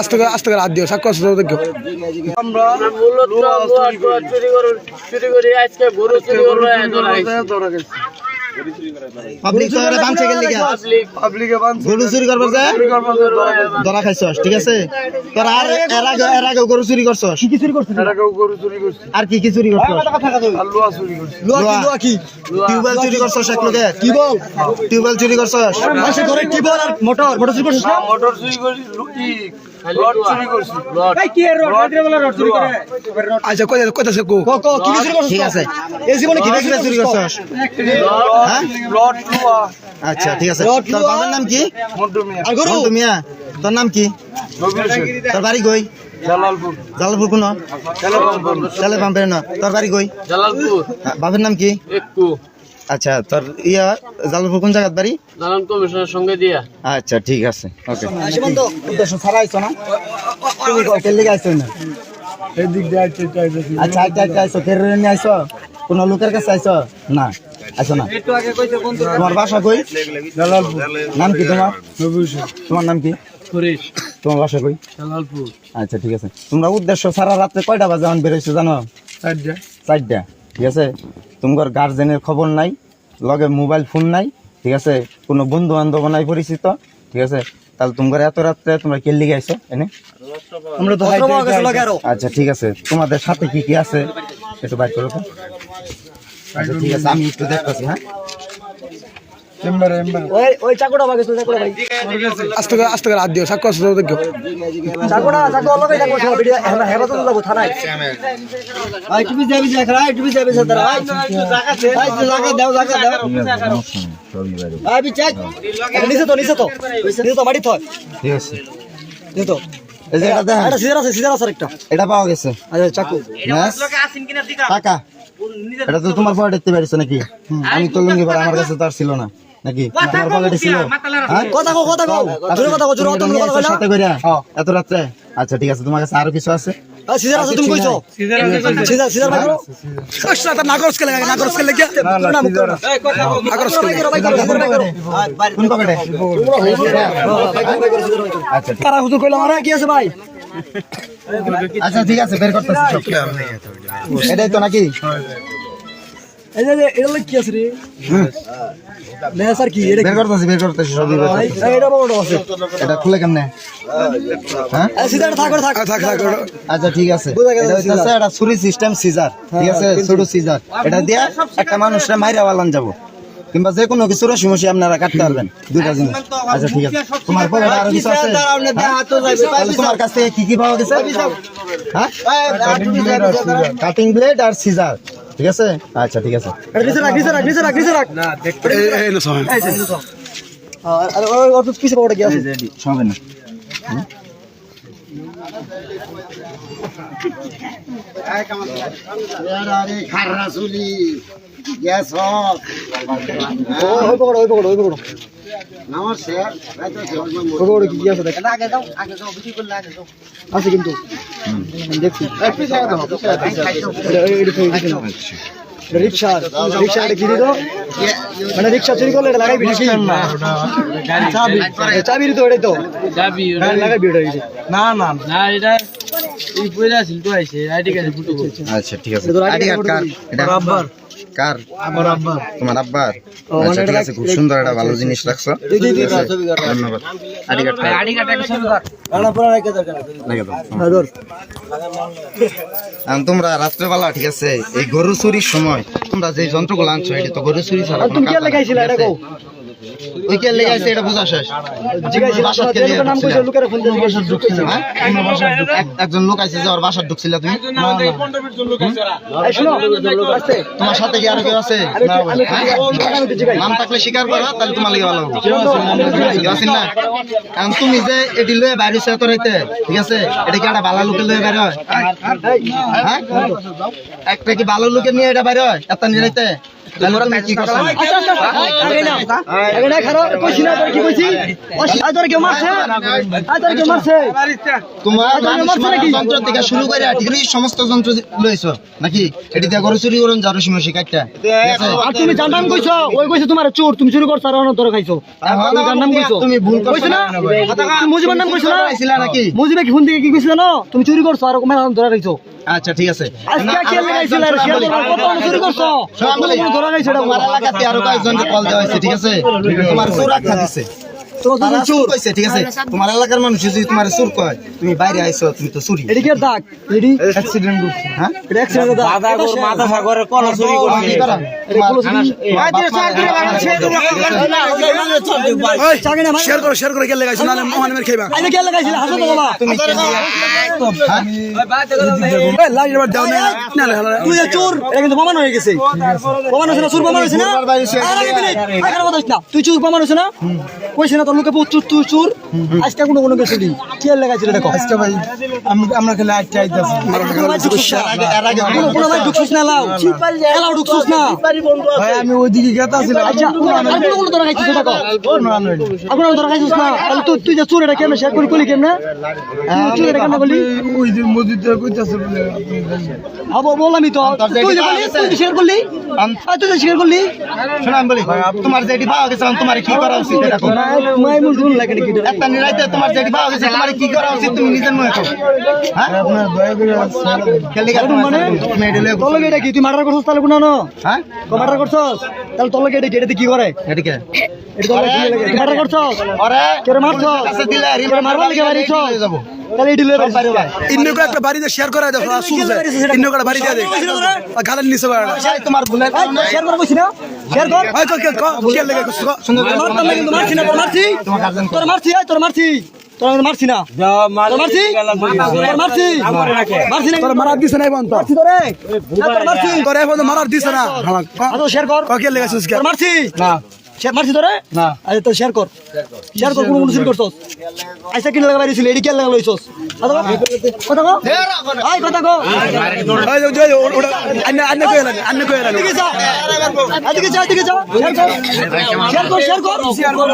আস্তে করে আস্তে করে হাত দিও সাক্ষ্য আছে দেখো। আমরা পাবলিক শহরে বাঁধছে গেলি পাবলিক পাবলিকে বানছে গরু চুরি করবার যায় ধরা খাইছস ঠিক আছে? তোর আর এর আগে এর আগে গরু চুরি করছস? কি কি চুরি করছিস? এরা কেউ গরু চুরি করছে। আর কি কি চুরি করছস? আর লোহা চুরি করছে। লোহা কি টিউবওয়েল চুরি করছস এক লোকে? কি বল? টিউবওয়েল চুরি করছস? মাসে করে টিউবওয়েল আর মোটর। মোটর চুরি করছস না? মোটর চুরি আচ্ছা কই কইতা সে কো ক ক কি কি চুরি করছস ঠিক আছে। এই জীবনে কি কি চুরি করছস? হ্যাঁ? আচ্ছা ঠিক আছে। তোর বাবার নাম কি? মন্টু মিয়া। গরু? মিয়া। তোর নাম কি? তোর বাড়ি কই? জালালপুর। জালালপুর কোন? জালালপুর। তেলে না। তোর বাড়ি কই? জালালপুর। বাপের নাম কি? একটু। আচ্ছা তোর ইয়া জালালপুর কোন জায়গার বাড়ি? জালান কমিশনের সঙ্গে দিয়া। আচ্ছা ঠিক আছে ওকে। সীমান্ত উদ্দেশ্য ছাড়া আইছো না? তুমি কয়টার লিগে আইছো না? এই দিক দিয়ে আইছে চাইতেছি আচ্ছা আচ্ছা আচ্ছা আইছো কেরে নিয়ে আইছো? কোন লোকের কাছে আইছো? না আইছো না। তোমার বাসা কই? জালালপুর। নাম কি তোমার? তোমার নাম কি? ফরিস তোমার বাসা কই? জালালপুর। আচ্ছা ঠিক আছে। তোমরা উদ্দেশ্য সারা রাত্রে কয়টা বাজে এখন বেরোইছো জানো? চারটা। চারটা ঠিক আছে? তোমার গার্জেনের খবর নাই? লগে মোবাইল ফোন নাই ঠিক আছে? কোনো বন্ধু বান্ধব নাই পরিচিত ঠিক আছে? তাহলে তোমার এত রাত্রে তোমরা কে লিগে আইছো এনে? আমরা তো আচ্ছা ঠিক আছে। তোমাদের সাথে কি কি আছে? একটু বাইক করো আচ্ছা ঠিক আছে আমি একটু দেখতেছি হ্যাঁ? ওই ওই চাকুটা চাকুটা ভাই। আস্তে করে আস্তে করে হাত দিও সাক্ষ্য আছে দেখো। চাকুটা চাকু অলগে চাকু সব ভিডিও হেবা হেবা তো যাব থানায়। ভাই তুমি যাবি যা খরা তুমি যাবি স্যার ভাই ভাই তো জায়গা দাও জায়গা দাও ভাই বিচার নিচে তো নিচে তো। নিচে তো মাটি থয়। ঠিক আছে। নিচে তো। এটা সিজার আছে সিজার আছে একটা এটা পাওয়া গেছে। আচ্ছা চাকু। টাকা। এটা তো তোমার পকেটে দেখতে পারিস নাকি? আমি তো লুঙ্গি পরে আমার কাছে তো আর ছিল না। নাকি? পকেটে ছিল হ্যাঁ? কথা কো কথা জোরে কথা কো জোরে তুমি কথা নিয়ে সাথে কইরা। হ্যাঁ। এত রাত্রে? আচ্ছা ঠিক আছে তোমার কাছে আরও কিছু আছে? সিজার আছে তুমি কইছো? সিজার সিজার ভাই কষ্ট না নাগরস কে লাগা নাগরস কে লাগা না নাগরস কে কোন পকেটে? আচ্ছা কারা। হুজুর কইলাম আরে কি আছে ভাই? আচ্ছা ঠিক আছে বের করতেছি সব। এটাই তো নাকি? এই যে এটা কি আছে রে? না স্যার কি এটা বের করতেছি বের করতেছি সবই বের করতেছি। এটা বড় আছে। এটা খুলে কেমনে? হ্যাঁ? সিজার থাক থাক থাক থাক আচ্ছা ঠিক আছে। এটা হইতাছে একটা ছুরি সিস্টেম সিজার। ঠিক আছে ছোট সিজার। এটা দিয়ে একটা মানুষরা মাইরা বালান যাব। কিংবা যে কোনো কিছু রসি মসি আপনারা কাটতে পারবেন দুইটা জিনিস। আচ্ছা ঠিক আছে। তোমার পকেটে আরও কিছু আছে? হ্যাঁ? তাহলে তোমার কাছ থেকে কি কি পাওয়া গেছে? হ্যাঁ কাটিং ব্লেড আর সিজার। ঠিক আছে? আচ্ছা ঠিক আছে। এটা নিচে রাখ নিচে রাখ নিচে রাখ নিচে রাখ। না দেখতে এই না সময় আরে ওই পকড় ওই পকড় ওই পকড়। আছে কিন্তু। দেখছি। তো রিক্সা রিক্সা এটা কি দিত মানে রিক্সা চুরি করলে এটা লাগাইবি চাবি চাবি তো এটাই তো। লাগাইবি এটা না না। না এটা এই বইরা ছিল তো আইছে আইডি কার্ডে ফুটো আচ্ছা ঠিক আছে। আইডি কার্ড কার? এটা আব্বার। কার? আমার আব্বার। তোমার আব্বার? মানে আচ্ছা ঠিক আছে খুব সুন্দর একটা ভালো জিনিস রাখছো। ধন্যবাদ। আইডি কার্ড আইডি কার্ড একটা আনা পড়া রাখে দরকার লাগে দাও। হ্যাঁ তোমরা রাত্রেবেলা ঠিক আছে এই গরু চুরির সময় তোমরা যে যন্ত্রগুলো আনছো এটা তো গরু চুরি ছাড়া তুমি কি লাগাইছিলা এটা কও? লেগে আছে এটা বোঝা শেষ। হ্যাঁ? এক- একজন লোক আছে যে ওর বাসার ঢুকছিল তুমি? এই শুনো আস্তে তোমার সাথে কি আরও কেউ আছে? হ্যাঁ? তো নাম থাকলে স্বীকার করো তাহলে তোমার লেগে ভালো হবে। না এখন তুমি যে এটি লয়ে বাইরে এত রাইতে ঠিক আছে? এটা কি একটা ভালো লোকের লয়ে বাইরে হয়? হ্যাঁ? একটা কি ভালো লোকের নিয়ে এটা বাইরে হয় এত নিয়ে রাইতে? সমস্ত যন্ত্র লইছো নাকি? এটি দিয়ে গরু চুরি করুন যারো সমস্যা কাটটা আর তুমি নাম কইছো? ওই কইছে তোমার চোর তুমি চুরি করছ আর অন্য ধরে খাইছো। তুমি নাম কইছো? তুমি ভুল কইছো না? তুমি মুজিবের নাম কইছো না? নাকি? মুজিবে কি ফোন থেকে কি কইছো জানো? তুমি চুরি করছ আর ধরে খাইছো। আচ্ছা ঠিক আছে। আজকে কি লাগাইছিল? আর তোমার কত চুরি করছ তুমি ধরে খাইছো এটা মারা এলাকাতে আরও কয়েকজনকে কল দেওয়া হয়েছে ঠিক আছে? তোমার চোর আখ্যা ঠিক আছে তোমার এলাকার মানুষ যদি তোমার চোর কয় তুমি বাইরে আইছো তুমি তো চুরি এডি দাগ এডি অ্যাক্সিডেন্ট হ্যাঁ এটা অ্যাক্সিডেন্ট দাগ মাথা গর মাথা সাগরে কলা চুরি করছে কি করা? চাগে না ভাই শেয়ার করো শেয়ার করে গেলে গাইছো নাহলে মোহন খাইবা আইনে কে লাগাইছিল হাসো তো বাবা তুমি হ্যাঁ? এই লাইট এবার দাও না না না তুই চোর এটা কিন্তু প্রমাণ হয়ে গেছে প্রমাণ হয়েছে না চোর প্রমাণ হয়েছে না। তুই চোর প্রমাণ হয়েছে না কইছে না তোর লোকে বহুত চোর তুই চোর আজকে কোনো কোনো গেছিলি কে লাগাইছিল দেখো? আজকে ভাই আমরা খেলে আটটা আইতাছি কোনো ভাই ঢুকছিস না? লাও এলাও ঢুকছিস না? ভাই আমি ওইদিকে গেতাছিলাম আর কোনো কোনো ধরা খাইছিস দেখো? আর কোনো ধরা খাইছিস না? তাহলে তুই তুই যে চোর এটা কেমনে? শেয়ার করি কলি কেমনে? তুই এটা কেমনে বলি? ওই যে মসজিদে কইতাছে বলে হব বললামই তো। তুই যে বলি তুই শেয়ার করলি? তুই যে শেয়ার করলি? শোনো আমি বলি তোমার যেটি পাওয়া গেছে তোমার কি করা উচিত? এটা? করো। একটা নিরাইতে তোমার যেটি পাওয়া গেছে তোমার কি করা উচিত তুমি নিজের মনে করো? হ্যাঁ? আপনার দয়া করে খেলি গেল মানে এটা তোর লগে এটা কি? তুই মার্ডার করছস তাহলে কোন না? হ্যাঁ? মার্ডার করছস? তাহলে তোর এটা কি? কি করে? এদিকে এটা তোর কি লাগে মার্ডার করছস? আরে কে মারছস? কাছে দিলে আর কে লাগে বাড়ি চল। যাব। ইন্নু করে একটা বাড়িতে শেয়ার করে দাও সুলছে ইন্নু করে বাড়ি দিয়ে দে। গালের নিচে বাড়া তোমার ভুলে শেয়ার করে না শেয়ার কর। ভাই কো কে কে লাগে সুন্দর করে। মারতাম না কিন্তু মারছি না তোর মারছি? তোমার তোর মারছি তোর মারছি। তোর মারছি না। মারছি মারছি? মারছি? না তোর মারার দিছে নাই বন্ধ মারছি তোরে? এই, তোর মারছি। তোর এখন মারার দিছে না। হ্যাঁ আচ্ছা শেয়ার কর। কে লাগে সুসকে তোর মারছি? না। শেয়ার মারছি তোরে? না। আচ্ছা তো শেয়ার কর। শেয়ার কর। কোন কোন সিল করছস। আইসা কিনে লাগা বাইরেছিল এডি কে লাগা লইছস। কথা কো আই কথা কো ভাই যাও ওটা আন্না আন্না কই লাগে আন্না কই লাগে এদিকে যা। আদিকে যা এদিকে যা। শেয়ার কর। শেয়ার কর শেয়ার কর।